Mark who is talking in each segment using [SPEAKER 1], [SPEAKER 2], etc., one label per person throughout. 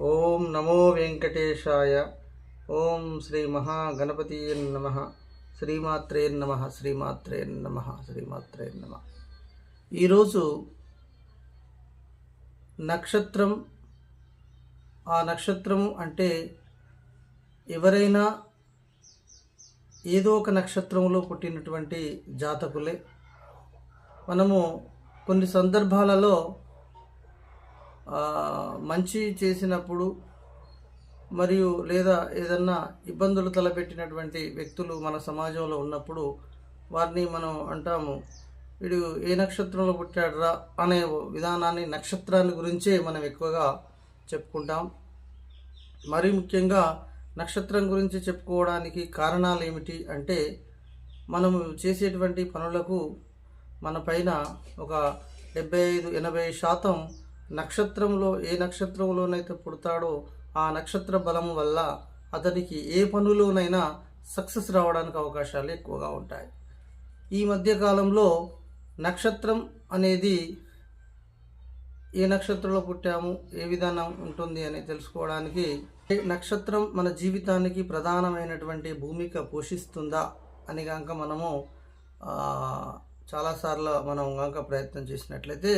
[SPEAKER 1] ఓం నమో వెంకటేశాయ. ఓం శ్రీ మహాగణపతి నమ. శ్రీమాత్రే నమ శ్రీమాత్రే నమ శ్రీమాత్రే నమ. ఈరోజు నక్షత్రం ఆ నక్షత్రము అంటే ఎవరైనా ఏదో ఒక నక్షత్రంలో పుట్టినటువంటి జాతకులే. మనము కొన్ని సందర్భాలలో మంచి చేసినప్పుడు మరియు లేదా ఏదన్నా ఇబ్బందులు తలపెట్టినటువంటి వ్యక్తులు మన సమాజంలో ఉన్నప్పుడు వారిని మనం అంటాము వీడు ఏ నక్షత్రంలో పుట్టాడురా అనే విధానాన్ని నక్షత్రాన్ని గురించే మనం ఎక్కువగా చెప్పుకుంటాం. మరి ముఖ్యంగా నక్షత్రం గురించి చెప్పుకోవడానికి కారణాలు ఏమిటి అంటే మనము చేసేటువంటి పనులకు మన పైన ఒక డెబ్బై ఐదు ఎనభై శాతం నక్షత్రంలో ఏ నక్షత్రంలోనైతే పుడతాడో ఆ నక్షత్ర బలం వల్ల అతనికి ఏ పనులోనైనా సక్సెస్ రావడానికి అవకాశాలు ఎక్కువగా ఉంటాయి. ఈ మధ్యకాలంలో నక్షత్రం అనేది ఏ నక్షత్రంలో పుట్టాము ఏ విధానం ఉంటుంది అని తెలుసుకోవడానికి నక్షత్రం మన జీవితానికి ప్రధానమైనటువంటి భూమిక పోషిస్తుందా అని కనుక మనము చాలాసార్లు మనం కనుక ప్రయత్నం చేసినట్లయితే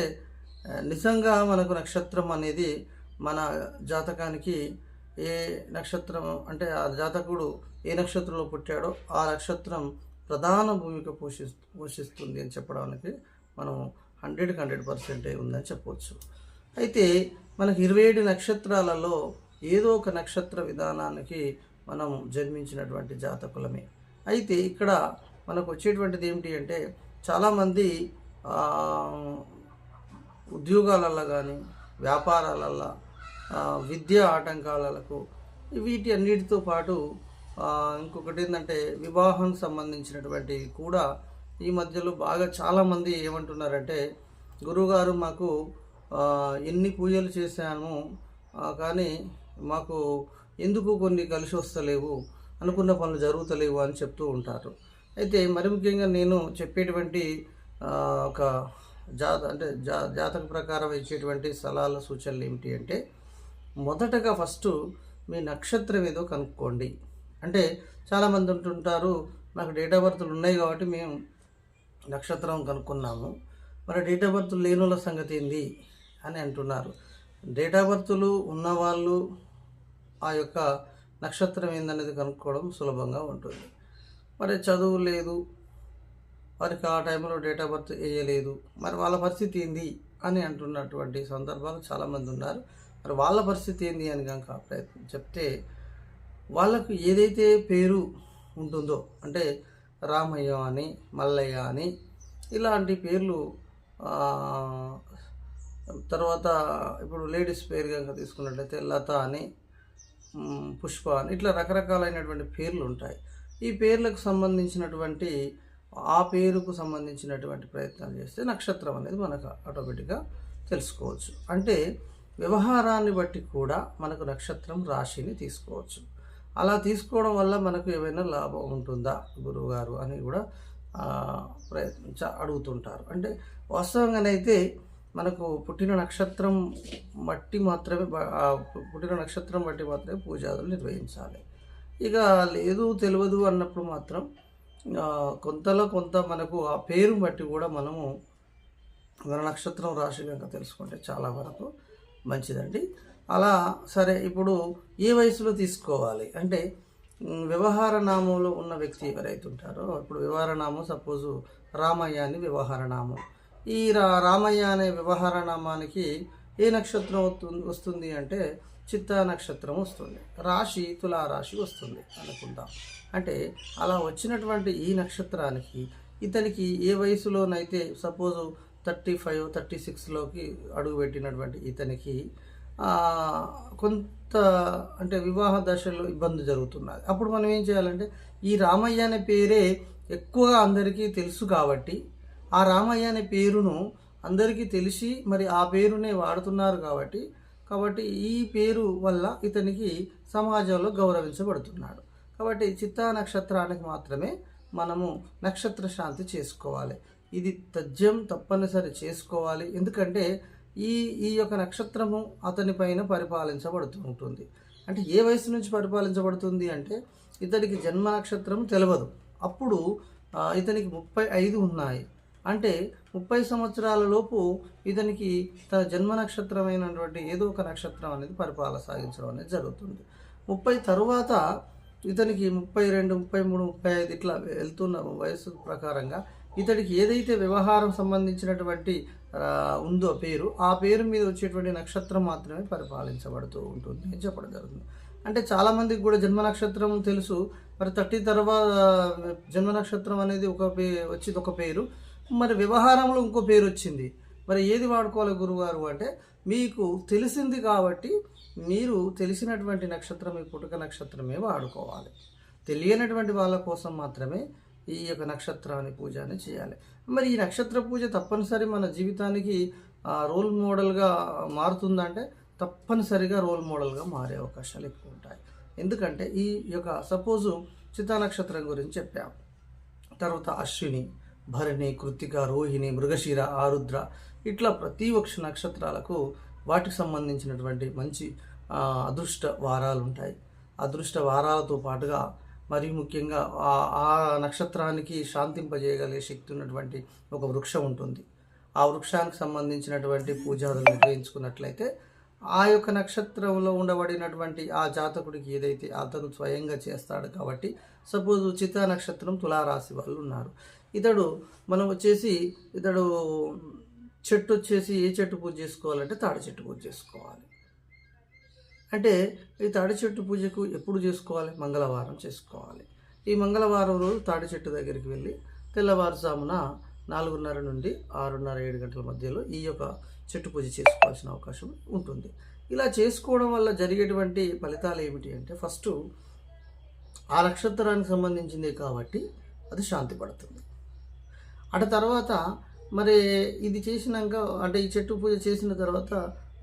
[SPEAKER 1] నిజంగా మనకు నక్షత్రం అనేది మన జాతకానికి ఏ నక్షత్రం అంటే ఆ జాతకుడు ఏ నక్షత్రంలో పుట్టాడో ఆ నక్షత్రం ప్రధాన భూమిక పోషి పోషిస్తుంది అని చెప్పడానికి మనం హండ్రెడ్కి హండ్రెడ్ పర్సెంటే ఉందని చెప్పవచ్చు అయితే మనకి ఇరవై ఏడు నక్షత్రాలలో ఏదో ఒక నక్షత్ర విధానానికి మనం జన్మించినటువంటి జాతకులమే. అయితే ఇక్కడ మనకు వచ్చేటువంటిది ఏమిటి అంటే చాలామంది ఉద్యోగాలల్లో ఉద్యోగాలలో కానీ వ్యాపారాలల్లో విద్య ఆటంకాలకు వీటి అన్నిటితో పాటు ఇంకొకటి ఏంటంటే వివాహం సంబంధించినటువంటివి కూడా ఈ మధ్యలో బాగా చాలామంది ఏమంటున్నారంటే గురువుగారు మాకు ఎన్ని పూజలు చేశాము కానీ మాకు ఎందుకు కొన్ని కలిసి వస్తలేవు అనుకున్న పనులు జరుగుతలేవు అని చెప్తూ ఉంటారు. అయితే మరి ముఖ్యంగా నేను చెప్పేటువంటి ఒక జాత అంటే జా జాతక ప్రకారం ఇచ్చేటువంటి సలహాల సూచనలు ఏమిటి అంటే మొదటగా ఫస్ట్ మీ నక్షత్రం ఏదో కనుక్కోండి. అంటే చాలామంది ఉంటుంటారు నాకు డేట్ ఆఫ్ బర్త్లు ఉన్నాయి కాబట్టి మేము నక్షత్రం కనుక్కున్నాము. మరి డేట్ ఆఫ్ బర్త్ లేని వాళ్ళ సంగతి ఏంది? అని అంటున్నారు. డేట్ ఆఫ్ బర్త్లు ఉన్నవాళ్ళు ఆ యొక్క నక్షత్రం ఏందనేది కనుక్కోవడం సులభంగా ఉంటుంది. మరి చదువు లేదు వారికి ఆ టైంలో డేట్ ఆఫ్ బర్త్ వేయలేదు. మరి వాళ్ళ పరిస్థితి ఏంది అని అంటున్నటువంటి సందర్భాలు చాలామంది ఉన్నారు. మరి వాళ్ళ పరిస్థితి ఏంది అని కనుక ప్రయత్నం చెప్తే వాళ్ళకు ఏదైతే పేరు ఉంటుందో అంటే రామయ్య అని మల్లయ్య అని ఇలాంటి పేర్లు తర్వాత ఇప్పుడు లేడీస్ పేరు కనుక తీసుకున్నట్లయితే లత అని పుష్ప అని ఇట్లా రకరకాలైనటువంటి పేర్లు ఉంటాయి. ఈ పేర్లకు సంబంధించినటువంటి ఆ పేరుకు సంబంధించినటువంటి ప్రయత్నాలు చేస్తే నక్షత్రం అనేది మనకు ఆటోమేటిక్గా తెలుసుకోవచ్చు. అంటే వ్యవహారాన్ని బట్టి కూడా మనకు నక్షత్రం రాశిని తీసుకోవచ్చు. అలా తీసుకోవడం వల్ల మనకు ఏమైనా లాభం ఉంటుందా గురువుగారు అని కూడా ప్రయత్నించ అడుగుతుంటారు. అంటే వాస్తవంగానైతే మనకు పుట్టిన నక్షత్రం బట్టి మాత్రమే పుట్టిన నక్షత్రం బట్టి మాత్రమే పూజాదులు నిర్వహించాలి. ఇక లేదు తెలియదు అన్నప్పుడు మాత్రం కొంతలో కొంత మనకు ఆ పేరు బట్టి కూడా మనము మన నక్షత్రం రాశి కనుక తెలుసుకుంటే చాలా వరకు మంచిదండి. అలా సరే ఇప్పుడు ఏ వయసులో తీసుకోవాలి? అంటే వ్యవహార నామంలో ఉన్న వ్యక్తి ఎవరైతే ఉంటారో ఇప్పుడు వ్యవహార నామం సపోజు రామయ్య అని వ్యవహార నామం. ఈ రా రామయ్య అనే వ్యవహార నామానికి ఏ నక్షత్రం వస్తుంది అంటే చిత్తా నక్షత్రం వస్తుంది. రాశి తులారాశి వస్తుంది అనుకుందాం. అంటే అలా వచ్చినటువంటి ఈ నక్షత్రానికి ఇతనికి ఏ వయసులోనైతే సపోజ్ థర్టీ ఫైవ్ థర్టీ సిక్స్లోకి అడుగుపెట్టినటువంటి ఇతనికి కొంత అంటే వివాహ దశలో ఇబ్బంది జరుగుతున్నది. అప్పుడు మనం ఏం చేయాలంటే ఈ రామయ్య అనే పేరే ఎక్కువగా అందరికీ తెలుసు కాబట్టి ఆ రామయ్య అనే పేరును అందరికీ తెలిసి మరి ఆ పేరునే వాడుతున్నారు కాబట్టి కాబట్టి ఈ పేరు వల్ల ఇతనికి సమాజంలో గౌరవించబడుతున్నాడు. కాబట్టి చిత్తా నక్షత్రానికి మాత్రమే మనము నక్షత్ర శాంతి చేసుకోవాలి. ఇది తజ్యం తప్పనిసరి చేసుకోవాలి. ఎందుకంటే ఈ ఈ యొక్క నక్షత్రము అతని పైన పరిపాలించబడుతూ ఉంటుంది. అంటే ఏ వయసు నుంచి పరిపాలించబడుతుంది అంటే ఇతనికి జన్మ నక్షత్రం తెలియదు అప్పుడు ఇతనికి ముప్పై ఐదు ఉన్నాయి. అంటే ముప్పై సంవత్సరాల లోపు ఇతనికి తన జన్మ నక్షత్రమైనటువంటి ఏదో ఒక నక్షత్రం అనేది పరిపాలన సాగించడం అనేది జరుగుతుంది. ముప్పై తరువాత ఇతనికి ముప్పై రెండు ముప్పై మూడు ముప్పై ఐదు ఇట్లా వెళ్తున్న వయసు ప్రకారంగా ఇతడికి ఏదైతే వ్యవహారం సంబంధించినటువంటి ఉందో పేరు ఆ పేరు మీద వచ్చేటువంటి నక్షత్రం మాత్రమే పరిపాలించబడుతూ ఉంటుంది అని చెప్పడం జరుగుతుంది. అంటే చాలామందికి కూడా జన్మ నక్షత్రం తెలుసు. మరి థర్టీ తర్వాత జన్మ నక్షత్రం అనేది ఒక పే వచ్చింది ఒక పేరు. మరి వ్యవహారంలో ఇంకో పేరు వచ్చింది మరి ఏది వాడుకోవాలి గురుగారు అంటే మీకు తెలిసింది కాబట్టి మీరు తెలిసినటువంటి నక్షత్రం ఈ పుట్టుక నక్షత్రమే వాడుకోవాలి. తెలియనటువంటి వాళ్ళ కోసం మాత్రమే ఈ యొక్క నక్షత్రాన్ని పూజని చేయాలి. మరి ఈ నక్షత్ర పూజ తప్పనిసరి మన జీవితానికి రోల్ మోడల్గా మారుతుందంటే తప్పనిసరిగా రోల్ మోడల్గా మారే అవకాశాలు ఎక్కువ ఉంటాయి. ఎందుకంటే ఈ యొక్క సపోజు చితా నక్షత్రం గురించి చెప్పాం తర్వాత అశ్విని భరణి కృత్తిక రోహిణి మృగశిర ఆరుద్ర ఇట్లా ప్రతి ఒక్క నక్షత్రాలకు వాటికి సంబంధించినటువంటి మంచి అదృష్ట వారాలు ఉంటాయి అదృష్ట వారాలతో పాటుగా మరి ముఖ్యంగా ఆ ఆ నక్షత్రానికి శాంతింపజేయగలిగే శక్తి ఉన్నటువంటి ఒక వృక్షం ఉంటుంది. ఆ వృక్షానికి సంబంధించినటువంటి పూజాదులు నిర్వహించుకున్నట్లయితే ఆ యొక్క నక్షత్రంలో ఉండబడినటువంటి ఆ జాతకుడికి ఏదైతే అతను స్వయంగా చేస్తాడు కాబట్టి సపోజ్ చిత్తా నక్షత్రం తులారాశి వాళ్ళు ఉన్నారు. ఇతడు మనం వచ్చేసి ఇతడు చెట్టు వచ్చేసి ఏ చెట్టు పూజ చేసుకోవాలంటే తాడి చెట్టు పూజ చేసుకోవాలి. అంటే ఈ తాడి చెట్టు పూజకు ఎప్పుడు చేసుకోవాలి? మంగళవారం చేసుకోవాలి. ఈ మంగళవారం రోజు తాడి చెట్టు దగ్గరికి వెళ్ళి తెల్లవారుజామున నాలుగున్నర నుండి ఆరున్నర ఏడు గంటల మధ్యలో ఈ యొక్క చెట్టు పూజ చేసుకోవాల్సిన అవకాశం ఉంటుంది. ఇలా చేసుకోవడం వల్ల జరిగేటువంటి ఫలితాలు ఏమిటి అంటే ఫస్ట్ ఆ నక్షత్రానికి సంబంధించింది కాబట్టి అది శాంతి పడుతుంది. అటు తర్వాత మరి ఇది చేసినాక అంటే ఈ చెట్టు పూజ చేసిన తర్వాత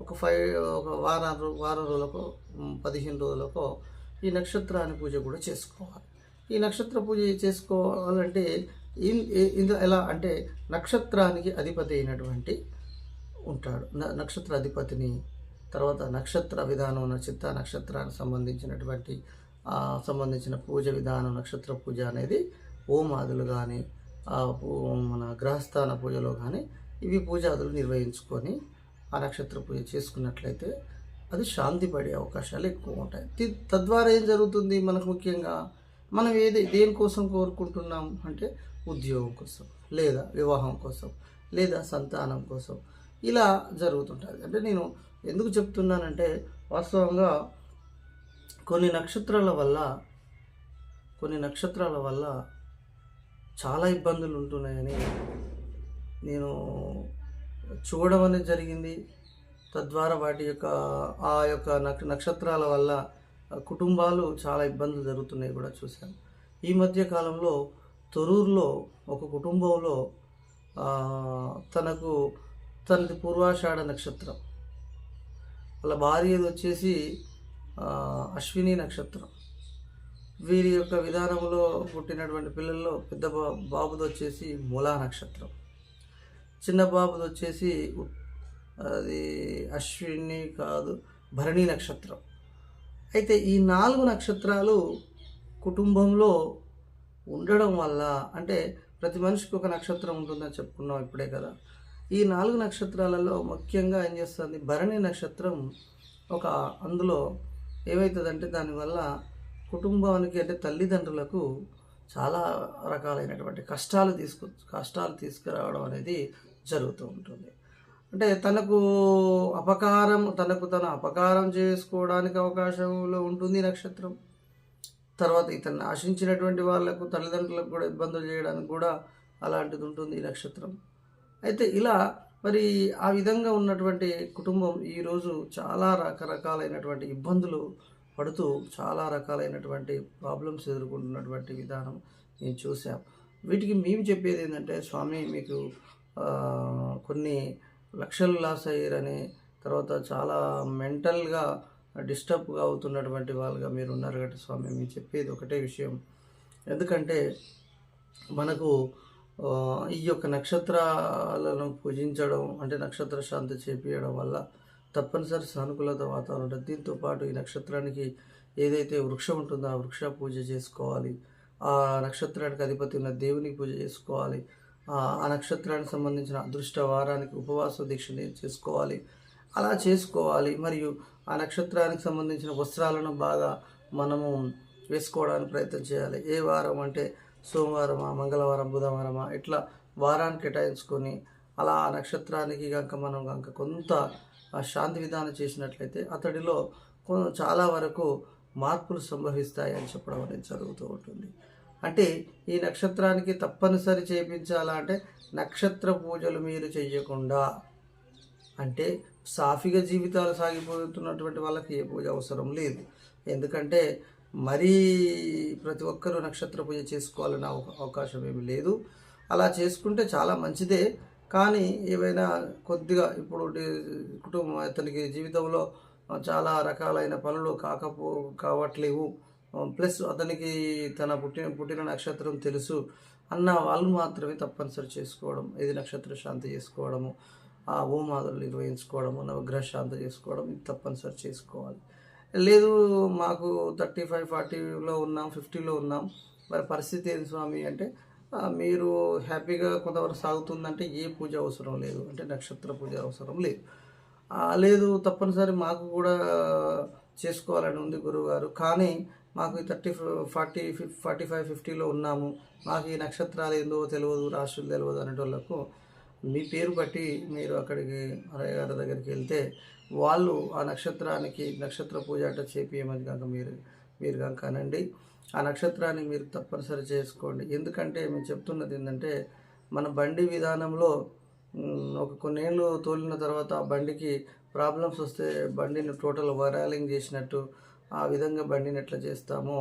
[SPEAKER 1] ఒక ఫైవ్ ఒక వారం వారం రోజులకో పదిహేను రోజులకో ఈ నక్షత్రాన్ని పూజ కూడా చేసుకోవాలి. ఈ నక్షత్ర పూజ చేసుకోవాలంటే ఇ- ఇందులో ఎలా అంటే నక్షత్రానికి అధిపతి అయినటువంటి ఉంటాడు. న- నక్షత్ర అధిపతిని తర్వాత నక్షత్ర విధానం నక్షత్ర నక్షత్రానికి సంబంధించినటువంటి సంబంధించిన పూజ విధానం నక్షత్ర పూజ అనేది ఓమాదులు కానీ మన గ్రహస్థాన పూజలో కానీ ఇవి పూజాదులు నిర్వహించుకొని ఆ నక్షత్ర పూజ చేసుకున్నట్లయితే అది శాంతి పడే అవకాశాలు ఎక్కువ ఉంటాయి తద్వారా ఏం జరుగుతుంది మనకు ముఖ్యంగా మనం ఏది దేనికోసం కోరుకుంటున్నాం అంటే ఉద్యోగం కోసం లేదా వివాహం కోసం లేదా సంతానం కోసం ఇలా జరుగుతుంటుంది. అంటే నేను ఎందుకు చెప్తున్నానంటే వాస్తవంగా కొన్ని నక్షత్రాల వల్ల కొన్ని నక్షత్రాల వల్ల చాలా ఇబ్బందులు ఉంటున్నాయని నేను చూడడం అనేది జరిగింది. తద్వారా వాటి యొక్క ఆ యొక్క నక్ష నక్షత్రాల వల్ల కుటుంబాలు చాలా ఇబ్బందులు జరుగుతున్నాయి కూడా చూశాను. ఈ మధ్య కాలంలో తొరూరులో ఒక కుటుంబంలో తనకు తనది పూర్వాషాఢ నక్షత్రం. వాళ్ళ భార్యది వచ్చేసి అశ్విని నక్షత్రం. వీరి యొక్క విధానంలో పుట్టినటువంటి పిల్లల్లో పెద్ద బా- బాబుది వచ్చేసి మూలా నక్షత్రం. చిన్న బాబుది వచ్చేసి అది అశ్విని కాదు భరణి నక్షత్రం. అయితే ఈ నాలుగు నక్షత్రాలు కుటుంబంలో ఉండడం వల్ల అంటే ప్రతి మనిషికి ఒక నక్షత్రం ఉంటుందని చెప్పుకున్నాం ఇప్పుడే కదా. ఈ నాలుగు నక్షత్రాలలో ముఖ్యంగా ఏం చేస్తుంది? భరణి నక్షత్రం ఒక అందులో ఏమవుతుందంటే దానివల్ల కుటుంబానికి అంటే తల్లిదండ్రులకు చాలా రకాలైనటువంటి కష్టాలు తీసుకు కష్టాలు తీసుకురావడం అనేది జరుగుతూ ఉంటుంది. అంటే తనకు అపకారం తనకు తన అపకారం చేసుకోవడానికి అవకాశంలో ఉంటుంది నక్షత్రం. తర్వాత ఇతన్ని ఆశించినటువంటి వాళ్ళకు తల్లిదండ్రులకు కూడా ఇబ్బందులు చేయడానికి కూడా అలాంటిది ఉంటుంది ఈ నక్షత్రం. అయితే ఇలా మరి ఆ విధంగా ఉన్నటువంటి కుటుంబం ఈరోజు చాలా రకరకాలైనటువంటి ఇబ్బందులు పడుతూ చాలా రకాలైనటువంటి ప్రాబ్లమ్స్ ఎదుర్కొంటున్నటువంటి విధానం నేను చూసాం వీటికి మేము చెప్పేది ఏంటంటే స్వామి మీకు కొన్ని లక్షలు లాస్ అయ్యారని తర్వాత చాలా మెంటల్గా డిస్టర్బ్గా అవుతున్నటువంటి వాళ్ళుగా మీరు ఉన్నారు కాబట్టి స్వామి. మేము చెప్పేది ఒకటే విషయం. ఎందుకంటే మనకు ఈ యొక్క నక్షత్రాలను పూజించడం అంటే నక్షత్ర శాంతి చేపించడం వల్ల తప్పనిసరి సానుకూలత వాతావరణం. ఉంటుంది దీంతో పాటు ఈ నక్షత్రానికి ఏదైతే వృక్షం ఉంటుందో ఆ వృక్ష పూజ చేసుకోవాలి. ఆ నక్షత్రానికి అధిపతి ఉన్న దేవునికి పూజ చేసుకోవాలి. ఆ నక్షత్రానికి సంబంధించిన అదృష్ట వారానికి ఉపవాస దీక్ష చేసుకోవాలి. అలా చేసుకోవాలి. మరియు ఆ నక్షత్రానికి సంబంధించిన వస్త్రాలను బాగా మనము వేసుకోవడానికి ప్రయత్నం చేయాలి. ఏ వారం అంటే సోమవారమా మంగళవారం బుధవారమా ఇట్లా వారాన్ని కేటాయించుకొని అలా ఆ నక్షత్రానికి కనుక మనం కనుక కొంత శాంతి విధానం చేసినట్లయితే అతడిలో చాలా వరకు మార్పులు సంభవిస్తాయి అని చెప్పడం అనేది జరుగుతూ ఉంటుంది. అంటే ఈ నక్షత్రానికి తప్పనిసరి చేయించాలా అంటే నక్షత్ర పూజలు మీరు చెయ్యకుండా అంటే సాఫీగా జీవితాలు సాగిపోతున్నటువంటి వాళ్ళకి ఏ పూజ అవసరం లేదు. ఎందుకంటే మరీ ప్రతి ఒక్కరూ నక్షత్ర పూజ చేసుకోవాలనే అవకాశం ఏమి లేదు. అలా చేసుకుంటే చాలా మంచిదే. కానీ ఏవైనా కొద్దిగా ఇప్పుడు కుటుంబం అతనికి జీవితంలో చాలా రకాలైన పనులు కాకపో కావట్లేవు. ప్లస్ అతనికి తన పుట్టిన పుట్టిన నక్షత్రం తెలుసు అన్న వాళ్ళు మాత్రమే తప్పనిసరి చేసుకోవడం. ఇది నక్షత్ర శాంతి చేసుకోవడము ఆ హోమాదులు నిర్వహించుకోవడము నవగ్రహ శాంతి చేసుకోవడం ఇది తప్పనిసరి చేసుకోవాలి. లేదు మాకు థర్టీ ఫైవ్ ఫార్టీలో ఉన్నాం ఫిఫ్టీలో ఉన్నాం. మరి పరిస్థితి ఏంటి స్వామి అంటే మీరు హ్యాపీగా కొంతవరకు సాగుతుందంటే ఏ పూజ అవసరం లేదు. అంటే నక్షత్ర పూజ అవసరం లేదు. లేదు తప్పనిసరి మాకు కూడా చేసుకోవాలని ఉంది గురువుగారు. కానీ మాకు ఈ థర్టీ ఫార్టీ ఫార్టీ ఫైవ్ ఫిఫ్టీలో ఉన్నాము. మాకు ఈ నక్షత్రాలు ఏందో తెలియదు రాశులు తెలియదు అనేటోళ్ళకు మీ పేరు బట్టి మీరు అక్కడికి అరయ్య గారి దగ్గరికి వెళ్తే వాళ్ళు ఆ నక్షత్రానికి నక్షత్ర పూజ అంటే చేపియమని కనుక మీరు మీరు కనుక అనండి. ఆ నక్షత్రాన్ని మీరు తప్పనిసరి చేసుకోండి. ఎందుకంటే మేము చెప్తున్నది ఏంటంటే మన బండి విధానంలో ఒక కొన్నేళ్ళు తోలిన తర్వాత ఆ బండికి ప్రాబ్లమ్స్ వస్తే బండిని టోటల్ వరాలింగ్ చేసినట్టు ఆ విధంగా బండిని ఎట్లా చేస్తామో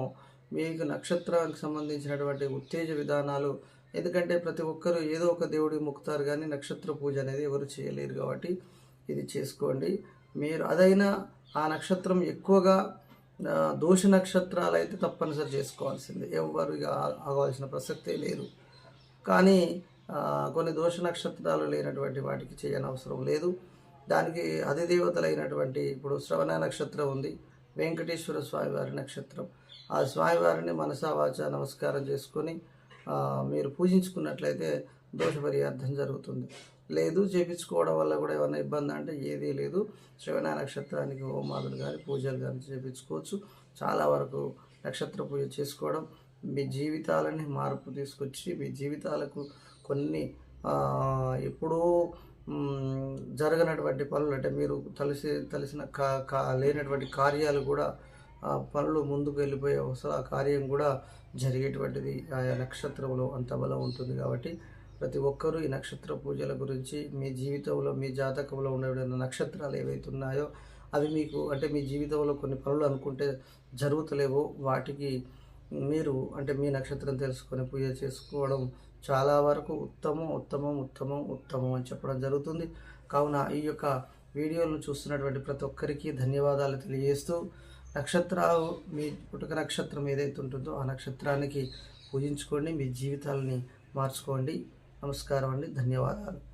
[SPEAKER 1] మీకు నక్షత్రానికి సంబంధించినటువంటి ఉత్తేజ విధానాలు ఎందుకంటే ప్రతి ఒక్కరూ ఏదో ఒక దేవుడికి మొక్కుతారు కానీ నక్షత్ర పూజ అనేది ఎవరు చేయలేరు కాబట్టి ఇది చేసుకోండి. మీరు అదైనా ఆ నక్షత్రం ఎక్కువగా దోష నక్షత్రాలు అయితే తప్పనిసరి చేసుకోవాల్సింది. ఎవరు ఇక ఆగవలసిన ప్రసక్తే లేదు. కానీ కొన్ని దోష నక్షత్రాలు లేనటువంటి వాటికి చేయని అవసరం లేదు. దానికి అధిదేవతలైనటువంటి ఇప్పుడు శ్రవణ నక్షత్రం ఉంది వెంకటేశ్వర స్వామివారి నక్షత్రం. ఆ స్వామివారిని మనసావాచ నమస్కారం చేసుకొని మీరు పూజించుకున్నట్లయితే దోష పరిహార్థం జరుగుతుంది. లేదు. చేపించుకోవడం వల్ల కూడా ఏమైనా ఇబ్బంది అంటే ఏదీ లేదు. శ్రవణ నక్షత్రానికి హోమాదులు కానీ పూజలు కానీ చేపించుకోవచ్చు. చాలా వరకు నక్షత్ర పూజ చేసుకోవడం మీ జీవితాలని మార్పు తీసుకొచ్చి మీ జీవితాలకు కొన్ని ఎప్పుడూ జరగనటువంటి పనులు అంటే మీరు తలసి తలసిన కా కా లేనటువంటి కార్యాలు కూడా ఆ పనులు ముందుకు వెళ్ళిపోయే అవసరం ఆ కార్యం కూడా జరిగేటువంటిది ఆయా నక్షత్రంలో అంత బలం ఉంటుంది కాబట్టి ప్రతి ఒక్కరూ ఈ నక్షత్ర పూజల గురించి మీ జీవితంలో మీ జాతకంలో ఉండే నక్షత్రాలు ఏవైతే ఉన్నాయో అవి మీకు అంటే మీ జీవితంలో కొన్ని పనులు అనుకుంటే జరుగుతలేవో. వాటికి మీరు అంటే మీ నక్షత్రం తెలుసుకొని పూజ చేసుకోవడం చాలా వరకు ఉత్తమం ఉత్తమం ఉత్తమం ఉత్తమం అని చెప్పడం జరుగుతుంది. కావున ఈ యొక్క వీడియోలను చూస్తున్నటువంటి ప్రతి ఒక్కరికి ధన్యవాదాలు తెలియజేస్తూ నక్షత్రాలు మీ పుట్టుక నక్షత్రం ఏదైతే ఉంటుందో ఆ నక్షత్రానికి పూజించుకోండి మీ జీవితాలని మార్చుకోండి. నమస్కారం అండి. ధన్యవాదాలు.